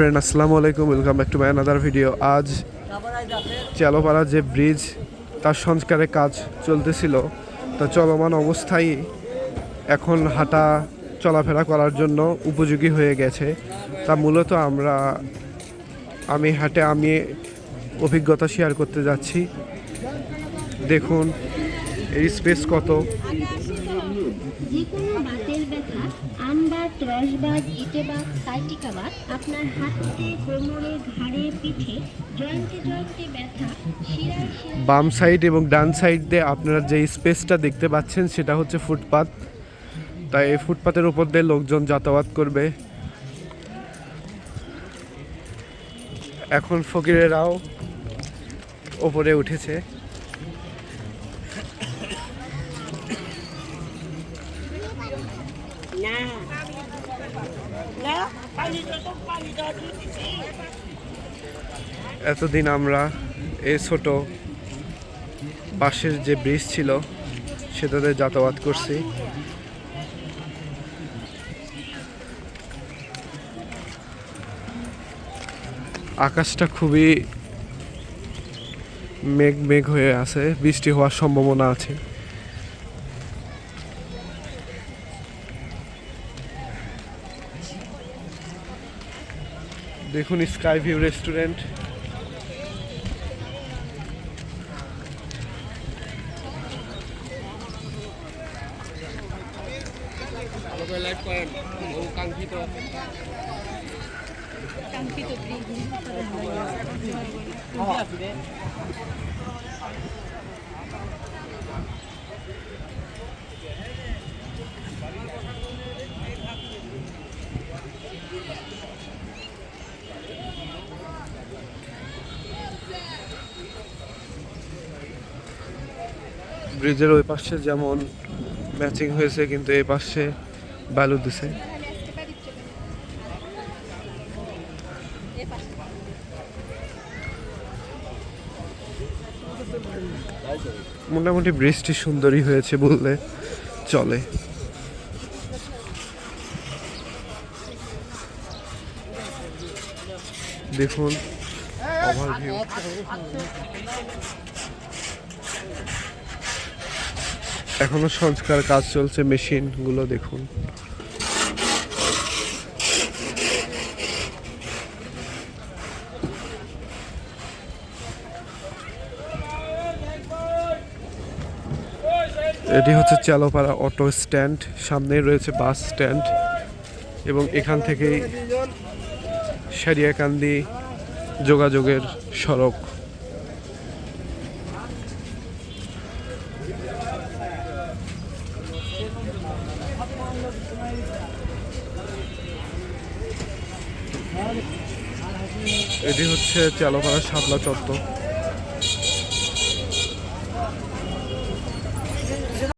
Friend আসসালামু আলাইকুম welcome back to my another video আজ চালোপাড়া যে ব্রিজ তার সংস্কারের কাজ চলতেছিল। তা চলমান অবস্থায় এখন হাঁটা চলাফেরা করার জন্য উপযোগী হয়ে গেছে। তা মূলত আমরা, আমি হাটে আমি অভিজ্ঞতা শেয়ার করতে যাচ্ছি। দেখুন, এই স্পেস কত। যে কোনো বাতের ব্যথা আপনার হাতে, কোমরে, ঘাড়ে, পিঠে বাম সাইড এবং ডান সাইড দিয়ে আপনারা যে স্পেসটা দেখতে পাচ্ছেন সেটা হচ্ছে ফুটপাত। তাই এই ফুটপাতের উপর দিয়ে লোকজন যাতায়াত করবে। এখন ফকিরেরাও ওপরে উঠেছে। এতদিন আমরা এই ছোট বাঁশের যে ব্রিজ ছিল, সেটাতে যাতায়াত করছি। আকাশটা খুবই মেঘ মেঘ হয়ে আছে, বৃষ্টি হওয়ার সম্ভাবনা আছে। দেখুন স্কাই ভিউ রেস্টুরেন্ট। ব্রিজের ওই পাশে যেমন ম্যাচিং হয়েছে, কিন্তু এই পাশে বালু দিছে। মোটামুটি বৃষ্টি সুন্দরী হয়েছে বললে চলে। দেখুন, ওভারভিউ। এখনও সংস্কার কাজ চলছে মেশিনগুলো দেখুন। এটি হচ্ছে চালোপাড়া অটো স্ট্যান্ড সামনেই রয়েছে বাস স্ট্যান্ড এবং এখান থেকেই সারিয়াকান্দি যোগাযোগের সড়ক। এটি হচ্ছে চালোপাড়া শাপলা চত্বর।